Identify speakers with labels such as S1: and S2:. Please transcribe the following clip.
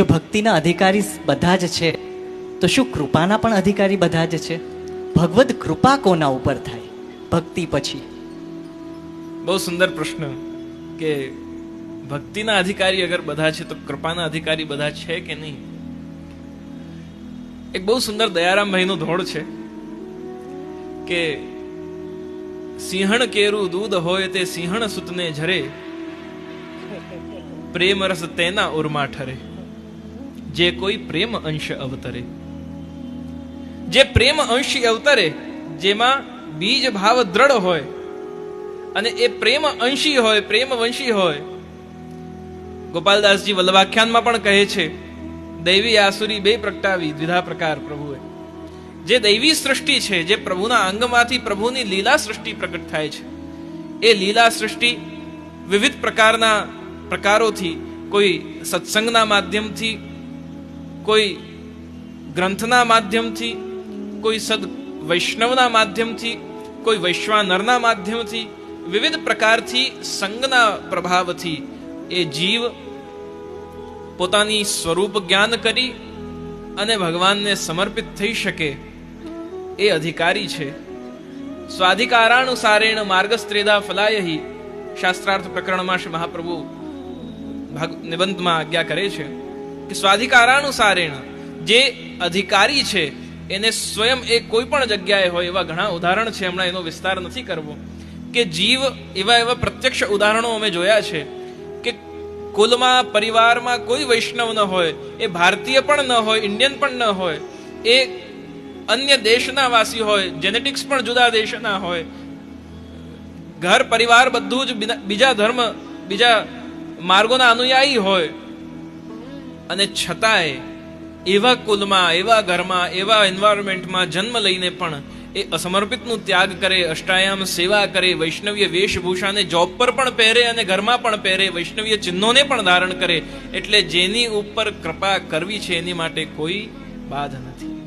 S1: જો ભક્તિના અધિકારી બધા જ છે, તો શું કૃપાના પણ અધિકારી બધા જ છે? ભગવદ કૃપા કોના ઉપર થાય? ભક્તિ પછી.
S2: બહુ સુંદર પ્રશ્ન કે ભક્તિના અધિકારી અગર બધા છે, તો કૃપાના અધિકારી બધા છે કે નહીં? એક બહુ સુંદર દયારામભાઈનો ધોળ છે કે સિંહણ કેરું દૂધ હોય તે સિંહણ સુતને ઝરે, પ્રેમ રસ તેના ઉરમાં ઠરે. જે કોઈ પ્રેમ અંશ અવતરે. જે પ્રેમ અંશી અવતરે, જેમાં બીજ ભાવ દ્રઢ હોય, અને એ પ્રેમ અંશી હોય, પ્રેમ વંશી હોય. ગોપાલદાસજી વલ્લભાખ્યાનમાં પણ કહે છે, દૈવી આસુરી બે પ્રગટાવી, દ્વિધા પ્રકાર પ્રભુએ. જે દૈવી સૃષ્ટિ છે, જે પ્રભુના અંગમાંથી પ્રભુની લીલા સૃષ્ટિ પ્રગટ થાય છે, એ લીલા સૃષ્ટિ વિવિધ પ્રકારના પ્રકારોથી, કોઈ સત્સંગના માધ્યમથી કોઈ ગ્રંથના માધ્યમથી, કોઈ સદ વૈષ્ણવના માધ્યમથી, કોઈ વૈશ્વાનરના માધ્યમથી, વિવિધ પ્રકારથી સંગના પ્રભાવથી એ જીવ પોતાની સ્વરૂપ જ્ઞાન કરી અને ભગવાનને સમર્પિત થઈ શકે એ અધિકારી છે. સ્વાધિકારાનુસારેણ માર્ગસ્ત્રેદા ફલાયહી. શાસ્ત્રાર્થ પ્રકરણમાં શ્રી મહાપ્રભુ નિબંધમાં આજ્ઞા કરે છે. કે સ્વાધિકારાનુસારેણ જે અધિકારી છે, એને સ્વયં એ કોઈ પણ જગ્યાએ હોય એવા ઘણા ઉદાહરણ છે, હમણાં એનો વિસ્તાર નથી કરવો, કે જીવ એવા એવા પ્રત્યક્ષ ઉદાહરણો અમે જોયા છે, કે કુલમાં, પરિવારમાં કોઈ વૈષ્ણવ ન હોય, એ ભારતીય પણ ન હોય, ઇન્ડિયન પણ ન હોય, એ અન્ય દેશના વાસી હોય જેનેટિક્સ પણ જુદા દેશના હોય, ઘર, પરિવાર બધું જ બીજા ધર્મ, બીજા માર્ગોના અનુયાયી હોય અને છતાંય એવા કુલમાં, એવા ઘરમાં, એવા એન્વાયરમેન્ટમાં જન્મ લઈને પણ એ અસમર્પિતનું ત્યાગ કરે, અષ્ટાયામ સેવા કરે, વૈષ્ણવીય વેશભૂષાને જોબ પર પણ પહેરે અને ઘરમાં પણ પહેરે, વૈષ્ણવીય ચિહ્નોને પણ ધારણ કરે, એટલે જેની ઉપર કૃપા કરવી છે એની માટે કોઈ બાધ નથી.